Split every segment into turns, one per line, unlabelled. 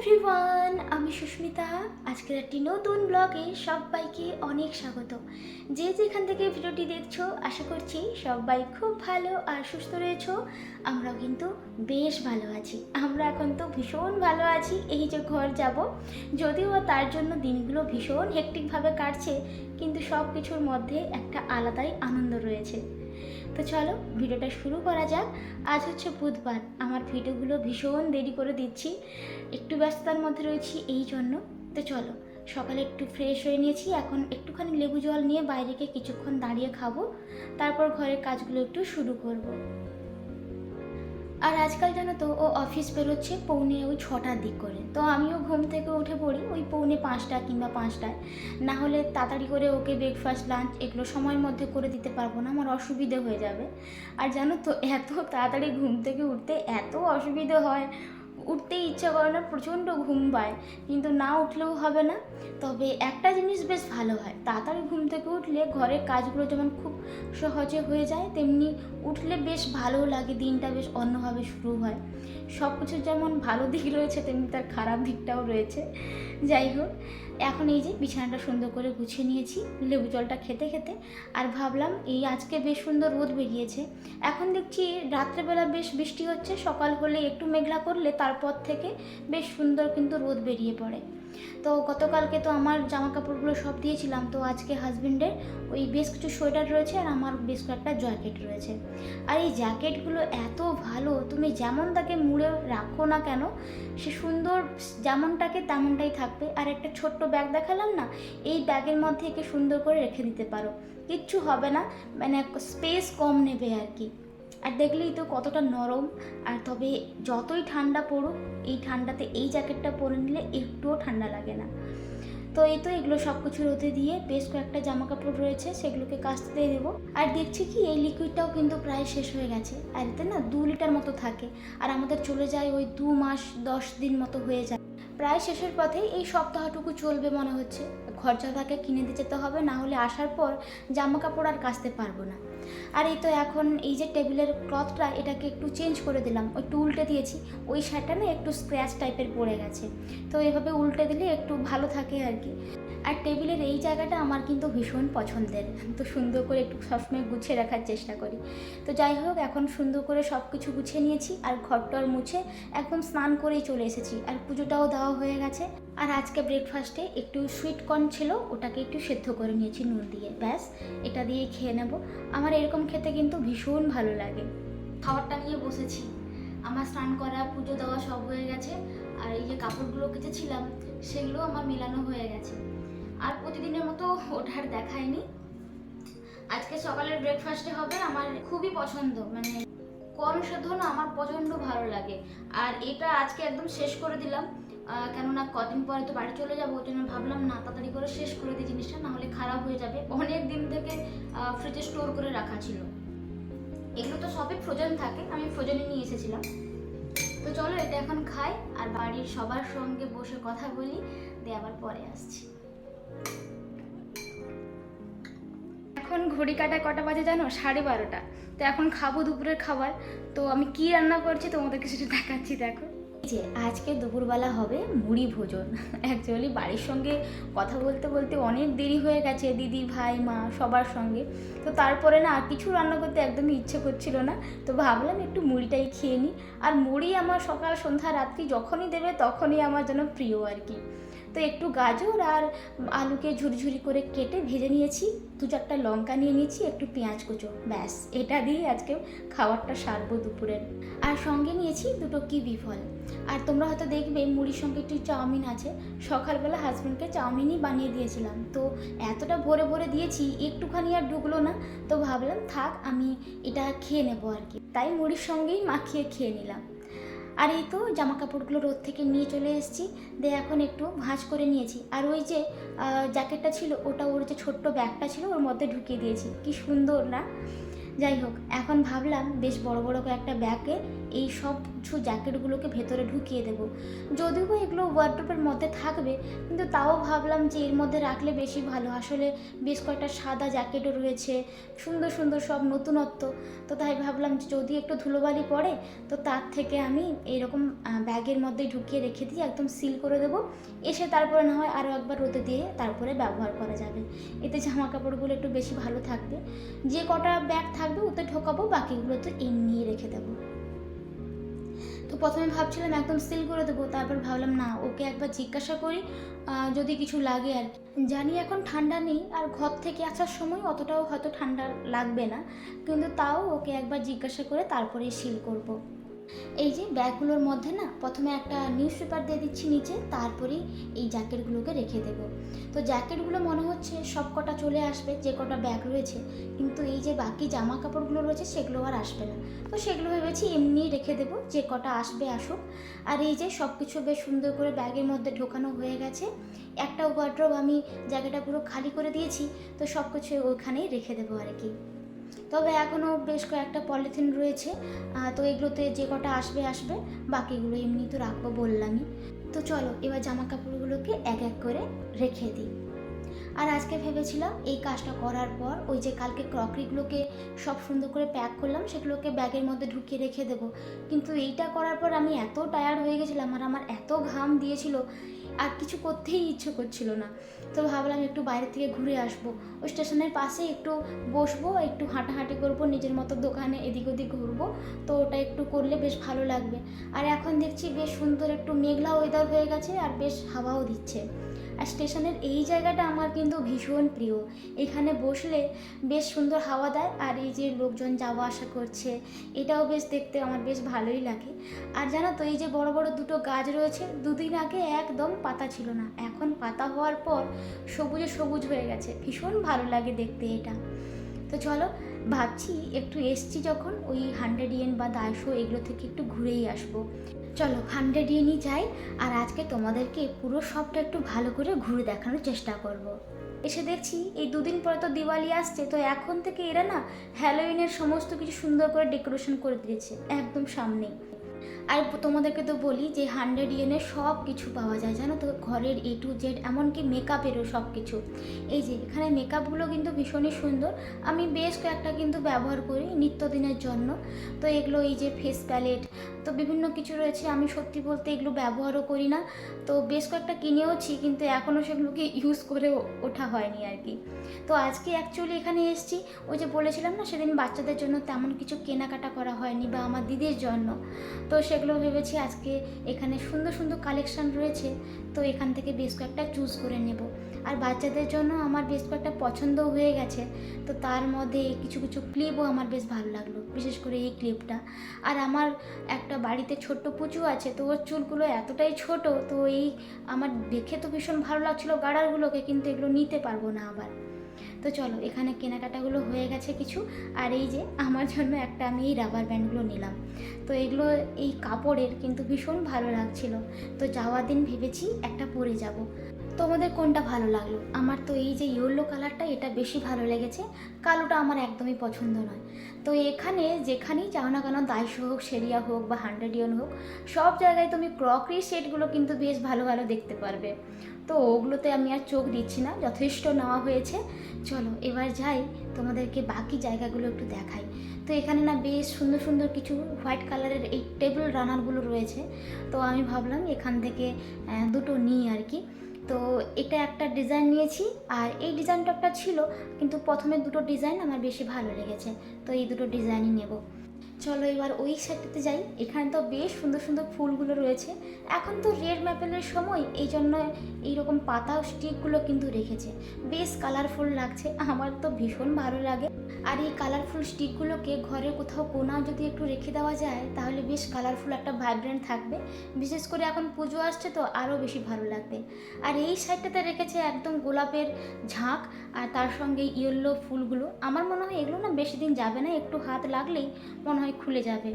Everyone আমি সুস্মিতা। আজকের একটি নতুন ব্লগে সবাইকে অনেক স্বাগত। যে যেখান থেকে ভিডিওটি দেখছ, আশা করছি সবাই খুব ভালো আর সুস্থ রয়েছো। আমরাও কিন্তু বেশ ভালো আছি। আমরা এখন তো ভীষণ ভালো আছি, এই যে ঘর যাব। যদিও তার জন্য দিনগুলো ভীষণ হেকটিকভাবে কাটছে, কিন্তু সব কিছুর মধ্যে একটা আলাদাই আনন্দ রয়েছে। তো চলো ভিডিওটা শুরু করা যাক। আজ হচ্ছে বুধবার। আমার ভিডিওগুলো ভীষণ দেরি করে দিচ্ছি। একটু ব্যস্ততার মধ্যে রয়েছি এই জন্য। তো চলো, সকালে একটু ফ্রেশ হয়ে নিয়েছি। এখন একটুখানি লেবু জল নিয়ে বাইরে গিয়ে কিছুক্ষণ দাঁড়িয়ে খাব। তারপর ঘরের কাজগুলো একটু শুরু করব। আর আজকাল জানো তো, ও অফিস বেরোচ্ছে পৌনে ওই ছটার দিক করে। তো আমিও ঘুম থেকে উঠে পড়ি ওই পৌনে পাঁচটা কিংবা পাঁচটায়। না হলে তাড়াতাড়ি করে ওকে ব্রেকফাস্ট লাঞ্চ এগুলো সময়ের মধ্যে করে দিতে পারব না, আমার অসুবিধে হয়ে যাবে। আর জানো তো, এত তাড়াতাড়ি ঘুম থেকে উঠতে এত অসুবিধে হয়। উঠতেই ইচ্ছা করে না, প্রচণ্ড ঘুম পায়। কিন্তু না উঠলেও হবে না। তবে একটা জিনিস বেশ ভালো হয়, তাড়াতাড়ি ঘুম থেকে উঠলে ঘরের কাজগুলো যেমন খুব সহজে হয়ে যায়, তেমনি উঠলে বেশ ভালো লাগে, দিনটা বেশ অন্যভাবে শুরু হয়। সব কিছু যেমন ভালো দিক রয়েছে, তেমনি তার খারাপ দিকটাও রয়েছে। যাই হোক, এখন এই যে বিছানাটা সুন্দর করে গুছিয়ে নিয়েছি, লেবু জলটা খেতে খেতে, আর ভাবলাম এই আজকে বেশ সুন্দর রোদ বেরিয়েছে। এখন দেখছি রাত্রেবেলা বেশ বৃষ্টি হচ্ছে, সকাল হলে একটু মেঘলা করলে তারপর থেকে বেশ সুন্দর কিন্তু রোদ বেরিয়ে পড়ে। তো গতকালকে তো আমার জামা কাপড়গুলো সব দিয়েছিলাম। তো আজকে হাজবেন্ডের ওই বেশ কিছু সোয়েটার রয়েছে আর আমার বেশ কয়েকটা জ্যাকেট রয়েছে। আর এই জ্যাকেটগুলো এত ভালো, তুমি যেমন তাকে মুড়ে রাখো না কেন, সে সুন্দর যেমনটাকে তেমনটাই থাকবে। আর একটা ছোট্ট ব্যাগ দেখালাম না, এই ব্যাগের মধ্যে একে সুন্দর করে রেখে দিতে পারো। কিচ্ছু হবে না মানে স্পেস কম নেবে আর কি। আর দেখলেই তো কতটা নরম। আর তবে যতই ঠান্ডা পড়ুক, এই ঠান্ডাতে এই জ্যাকেটটা পরে নিলে একটুও ঠান্ডা লাগে না। তো এই তো এগুলো সব কিছু রোদে দিয়ে বেশ কয়েকটা জামা কাপড় রয়েছে, সেগুলোকে কাচতে দিয়ে দেবো। আর দেখছি কি, এই লিকুইডটাও কিন্তু প্রায় শেষ হয়ে গেছে। আর এতে না দু লিটার মতো থাকে। আর আমাদের চলে যায় ওই দু মাস, দশ দিন মতো হয়ে যায়। প্রায় শেষের পথে এই সপ্তাহটুকু চলবে মনে হচ্ছে। খরচা থাকে কিনে দিতে যেতে হবে, না হলে আসার পর জামা কাপড় আর কাচতে পারব না। আর এই তো এখন এই যে টেবিলের ক্লথটা, এটাকে একটু চেঞ্জ করে দিলাম। একটু উল্টে দিয়েছি। ওই শার্টটা না একটু স্ক্র্যাচ টাইপের পড়ে গেছে। তো এভাবে উল্টে দিলে একটু ভালো থাকে আর কি। আর টেবিলের এই জায়গাটা আমার কিন্তু ভীষণ পছন্দের। তো সুন্দর করে একটু সবসময় গুছিয়ে রাখার চেষ্টা করি। তো যাই হোক, এখন সুন্দর করে সব কিছু গুছিয়ে নিয়েছি। আর ঘরটর মুছে একদম স্নান করেই চলে এসেছি। আর পুজোটাও দেওয়া হয়ে গেছে। আর আজকে ব্রেকফাস্টে একটু সুইট কর্ন ছিল, ওটাকে একটু সেদ্ধ করে নিয়েছি নুন দিয়ে। ব্যাস, এটা দিয়ে খেয়ে নেব। আমার এরকম খেতে কিন্তু ভীষণ ভালো লাগে। খাবারটা নিয়ে বসেছি। আমার স্নান করা, পুজো দেওয়া সব হয়ে গেছে। আর এই যে কাপড়গুলো কেচেছিলাম, সেগুলো আমার মেলানো হয়ে গেছে। আর প্রতিদিনের মতো ওঠার দেখায়নি আজকে সকালের ব্রেকফাস্টে হবে, আমার খুবই পছন্দ মানে কর্ন সেদ্ধ না আমার প্রচণ্ড ভালো লাগে। আর এটা আজকে একদম শেষ করে দিলাম। কেননা কদিন পরে তো বাড়ি চলে যাব ওই জন্য ভাবলাম না, তাড়াতাড়ি করে শেষ করে দিই জিনিসটা নাহলে খারাপ হয়ে যাবে। অনেক দিন থেকে ফ্রিজে স্টোর করে রাখা ছিল। এগুলো তো সবই ফ্রোজেন থাকে, আমি ফ্রোজেনে নিয়ে এসেছিলাম। তো চলো এটা এখন খাই, আর বাড়ির সবার সঙ্গে বসে কথা বলি, দিয়ে আবার পরে আসছি। এখন ঘড়ি কাটায় কটা বাজে জানো? সাড়ে বারোটা। তো এখন খাব দুপুরের খাবার। তো আমি কি রান্না করছি তোমাদেরকে সেটা দেখাচ্ছি, দেখো। যে, আজকে দুপুরবেলা হবে মুড়ি ভোজন। অ্যাকচুয়ালি বাড়ির সঙ্গে কথা বলতে বলতে অনেক দেরি হয়ে গেছে, দিদি, ভাই, মা, সবার সঙ্গে। তো তারপরে না, আর কিছু রান্না করতে একদমই ইচ্ছে করছিল না। তো ভাবলাম একটু মুড়িটাই খেয়ে নিই। আর মুড়ি আমার সকাল, সন্ধ্যা, রাত্রি যখনই দেবে তখনই আমার জন্য প্রিয় আর কি। তো একটু গাজর আর আলুকে ঝুরঝুরি করে কেটে ভেজে নিয়েছি। দু চারটা লঙ্কা নিয়ে নিয়েছি একটু পেঁয়াজ কুচো। ব্যাস, এটা দিয়ে আজকে খাবারটা সারবো দুপুরের আর সঙ্গে নিয়েছি দুটো কিবি ফল। আর তোমরা হয়তো দেখবে মুড়ির সঙ্গে একটু চাউমিন আছে। সকালবেলা হাজব্যান্ডকে চাউমিনই বানিয়ে দিয়েছিলাম। তো এতটা ভরে ভরে দিয়েছি, একটুখানি আর ঢুকলো না। তো ভাবলাম, থাক, আমি এটা খেয়ে নেব আর কি। তাই মুড়ির সঙ্গেই মাখিয়ে খেয়ে নিলাম। আর এই তো জামা কাপড়গুলো রোদ থেকে নিয়ে চলে এসেছি। দিয়ে এখন একটু ভাঁজ করে নিয়েছি। আর ওই যে জ্যাকেটটা ছিল, ওটা ওর যে ছোট্ট ব্যাগটা ছিল, ওর মধ্যে ঢুকিয়ে দিয়েছি। কি সুন্দর না? যাই হোক, এখন ভাবলাম বেশ বড় বড় একটা ব্যাগে এই সব কিছু জ্যাকেটগুলোকে ভেতরে ঢুকিয়ে দেবো। যদিও এগুলো ওয়ার্ড্রোপের মধ্যে থাকবে, কিন্তু তাও ভাবলাম যে এর মধ্যে রাখলে বেশি ভালো। আসলে বেশ কয়েকটা সাদা জ্যাকেটও রয়েছে, সুন্দর সুন্দর সব নতুনত্ব। তো তাই ভাবলাম যদি একটু ধুলোবালি পড়ে, তো তার থেকে আমি এরকম ব্যাগের মধ্যে ঢুকিয়ে রেখে দিয়ে একদম সিল করে দেবো। এসে তারপরে না হয় আরও একবার রোদে দিয়ে তারপরে ব্যবহার করা যাবে। এতে জামা কাপড়গুলো একটু বেশি ভালো থাকবে। যে কটা ব্যাগ থাকবে ওতে ঢোকাবো, বাকিগুলো তো এমনিই রেখে দেবো তো প্রথমে ভাবছিলাম একদম সিল করে দেবো, তারপর ভাবলাম না, ওকে একবার জিজ্ঞাসা করি যদি কিছু লাগে আর। জানি এখন ঠান্ডা নেই, আর ঘর থেকে আসার সময় অতটাও হয়তো ঠান্ডা লাগবে না, কিন্তু তাও ওকে একবার জিজ্ঞাসা করে তারপরেই সিল করব। এই যে ব্যাগগুলোর মধ্যে না, প্রথমে একটা নিউজ পেপার দিয়ে দিচ্ছি নিচে তারপরেই এই জ্যাকেটগুলোকে রেখে দেবো। তো জ্যাকেটগুলো মনে হচ্ছে সব কটা চলে আসবে, যে কটা ব্যাগ রয়েছে, কিন্তু এই যে বাকি জামা কাপড়গুলো রয়েছে, সেগুলো আর আসবে না। তো সেগুলো ভেবেছি এমনিই রেখে দেবো, যে কটা আসবে, আসুক। আর এই যে সব কিছু বেশ সুন্দর করে ব্যাগের মধ্যে ঢোকানো হয়ে গেছে। একটা ওয়ার্ড্রোব আমি জায়গাটা পুরো খালি করে দিয়েছি, তো সব কিছু ওইখানেই রেখে দেবো আর কি। তবে এখনও বেশ কয়েকটা পলিথিন রয়েছে তো এগুলোতে যে কটা আসবে আসবে, বাকিগুলো এমনি তো রাখব বললামই। তো চলো, এবার জামা কাপড়গুলোকে এক এক করে রেখে দিই। আর আজকে ভেবেছিলাম এই কাজটা করার পর ওই যে কালকে ক্রকরিগুলোকে সব সুন্দর করে প্যাক করলাম, সেগুলোকে ব্যাগের মধ্যে ঢুকিয়ে রেখে দেবো। কিন্তু এইটা করার পর আমি এত টায়ার্ড হয়ে গেছিলাম, আর আমার এত ঘাম দিয়েছিল আর কিছু করতেই ইচ্ছে করছিল না। তো ভাবলাম একটু বাইরে থেকে ঘুরে আসব। ওই স্টেশনের পাশে একটু বসবো, একটু হাঁটাহাঁটি করব, নিজের মতো দোকানে এদিক ওদিক ঘুরবো। তো ওটা একটু করলে বেশ ভালো লাগবে। আর এখন দেখছি বেশ সুন্দর একটু মেঘলা ওয়েদার হয়ে গেছে আর বেশ হাওয়াও দিচ্ছে। আর স্টেশনের এই জায়গাটা আমার কিন্তু ভীষণ প্রিয়। এখানে বসলে বেশ সুন্দর হাওয়া দেয় আর এই যে লোকজন যাওয়া আসা করছে, এটাও বেশ দেখতে আমার বেশ ভালোই লাগে। আর জানো তো, এই যে বড় বড় দুটো গাছ রয়েছে, দুদিন আগে একদম পাতা ছিল না। এখন পাতা হওয়ার পর সবুজে সবুজ হয়ে গেছে। ভীষণ ভালো লাগে দেখতে এটা। তো চলো, ভাবছি একটু এসছি যখন ওই হান্ড্রেড ইয়েন বা দায়শো এগুলো থেকে একটু ঘুরেই আসব। চলো হান্ড্রেড ইয়েনই যাই আর আজকে তোমাদেরকে পুরো সবটা একটু ভালো করে ঘুরে দেখানোর চেষ্টা করব। এসে দেখছি এই দুদিন পরে তো দিওয়ালি আসছে, তো এখন থেকে এরা না হ্যালোইনের সমস্ত কিছু সুন্দর করে ডেকোরেশন করে দিয়েছে, একদম সামনেই আর তোমাদেরকে তো বলি যে হান্ড্রেড ইয়েনের সব কিছু পাওয়া যায়, জানো তো? ঘরের এ টু জেড এমনকি মেকআপেরও সব কিছু। এই যে, এখানে মেকআপগুলো কিন্তু ভীষণই সুন্দর। আমি বেশ কয়েকটা কিন্তু ব্যবহার করি নিত্যদিনের জন্য। তো এগুলো এই যে ফেস প্যালেট তো বিভিন্ন কিছু রয়েছে। আমি সত্যি বলতে এগুলো ব্যবহারও করি না। তো বেশ কয়েকটা কিনেওছি, কিন্তু এখনও সেগুলোকে ইউজ করে ওঠা হয়নি আর কি। তো আজকে অ্যাকচুয়ালি এখানে এসেছি। ওই যে বলেছিলাম না, সেদিন বাচ্চাদের জন্য তেমন কিছু কেনাকাটা করা হয়নি বা আমার দিদির জন্য। তো সেগুলো ভেবেছি আজকে এখানে সুন্দর সুন্দর কালেকশন রয়েছে, তো এখান থেকে বেশ কয়েকটা চুজ করে নেব। আর বাচ্চাদের জন্য আমার বেশ কয়েকটা পছন্দও হয়ে গেছে, তো তার মধ্যে কিছু কিছু ক্লিপও আমার বেশ ভালো লাগল, বিশেষ করে এই ক্লিপটা আর আমার একটা বাড়িতে ছোট্ট পুচু আছে, তো ওর চুলগুলো এতটাই ছোট, তো এই আমার দেখে তো ভীষণ ভালো লাগছিল গাড়ারগুলোকে, কিন্তু এগুলো নিতে পারব না আবার। তো চলো, এখানে কেনাকাটাগুলো হয়ে গেছে কিছু। আর এই যে, আমার জন্য একটা আমি এই রাবার ব্যান্ডগুলো নিলাম। তো এগুলো, এই কাপড়ের কিন্তু ভীষণ ভালো লাগছিল। তো যাওয়ার দিন ভেবেছি একটা পরে যাব। তোমাদের কোনটা ভালো লাগল? আমার তো এই যে ইয়েলো কালারটা এটা বেশি ভালো লেগেছে। কালোটা আমার একদমই পছন্দ নয়। তো এখানে যেখানেই যাও না কেন দাইশো হোক সেরিয়া হোক বা হান্ড্রেড ইয়ন হোক, সব জায়গায় তুমি ক্রকারি সেটগুলো কিন্তু বেশ ভালো ভালো দেখতে পারবে। তো ওগুলোতে আমি আর চোখ দিচ্ছি না, যথেষ্ট নেওয়া হয়েছে। চলো, এবার যাই, তোমাদেরকে বাকি জায়গাগুলো একটু দেখাই। তো এখানে না বেশ সুন্দর সুন্দর কিছু হোয়াইট কালারের এই টেবিল রানারগুলো রয়েছে। তো আমি ভাবলাম এখান থেকে দুটো নিই আর কি। তো এটা একটা ডিজাইন নিয়েছি আর এই ডিজাইনটা একটা ছিল, কিন্তু প্রথমে দুটো ডিজাইন আমার বেশি ভালো লেগেছে, তো এই দুটো ডিজাইনই নেব। চলো এবার ওই সাইডটাতে যাই। এখানে তো বেশ সুন্দর সুন্দর ফুলগুলো রয়েছে। এখন তো রেড ম্যাপেলের সময় এই জন্য এইরকম পাতা স্টিকগুলো কিন্তু রেখেছে। বেশ কালারফুল লাগছে, আমার তো ভীষণ ভালো লাগে। আর এই কালারফুল স্টিকগুলোকে ঘরের কোথাও কোনা যদি একটু রেখে দেওয়া যায়, তাহলে বেশ কালারফুল একটা ভাইব্রেন্ট থাকবে। বিশেষ করে এখন পুজো আসছে তো, আরও বেশি ভালো লাগবে। আর এই সাইডটাতে রেখেছে একদম গোলাপের ঝাঁক, আর তার সঙ্গে ইয়েলো ফুলগুলো। আমার মনে হয় এগুলো না বেশি দিন যাবে না, একটু হাত লাগলেই মনে হয় সময় খুলে যাবে।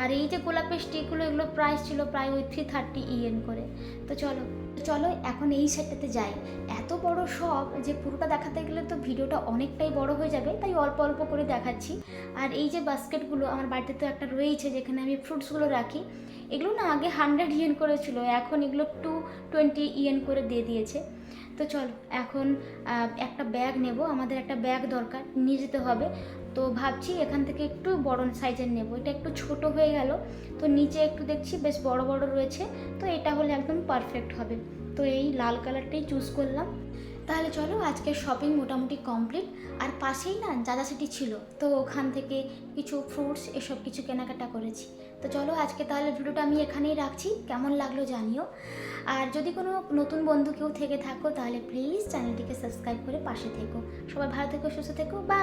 আর এই যে গোলাপের স্টিকগুলো এগুলো প্রাইস ছিল প্রায় ওই থ্রি থার্টি ইএন করে। তো চলো চলো এখন এই সেটটাতে যাই। এত বড় সব যে পুরোটা দেখাতে গেলে তো ভিডিওটা অনেকটাই বড় হয়ে যাবে, তাই অল্প অল্প করে দেখাচ্ছি। আর এই যে বাস্কেটগুলো আমার বাড়িতে তো একটা রয়েছে যেখানে আমি ফ্রুটসগুলো রাখি। এগুলো না আগে হান্ড্রেড ইয়েন করেছিল, এখন এগুলো টু টোয়েন্টি ইয়েন করে দিয়ে দিয়েছে। তো চলো, এখন একটা ব্যাগ নেব, আমাদের একটা ব্যাগ দরকার, নিয়ে যেতে হবে। তো ভাবছি এখান থেকে একটু বড় সাইজের নেব। এটা একটু ছোট হয়ে গেল, তো নিচে একটু দেখছি বেশ বড় বড় রয়েছে, তো এটা হলে একদম পারফেক্ট হবে। তো এই লাল কালারটাই চুজ করলাম। তাহলে চলো আজকের শপিং মোটামুটি কমপ্লিট আর পাশেই না দাদা সিটি ছিল, তো ওখান থেকে কিছু ফ্রুটস এসব কিছু কেনাকাটা করেছি। তো চলো আজকে তাহলে ভিডিওটা আমি এখানেই রাখছি, কেমন লাগল জানিও। আর যদি কোনো নতুন বন্ধু কেউ থেকে থাকো, তাহলে প্লিজ চ্যানেলটিকে সাবস্ক্রাইব করে পাশে থেকো। সবাই ভালো থেকো, সুস্থ থেকো বা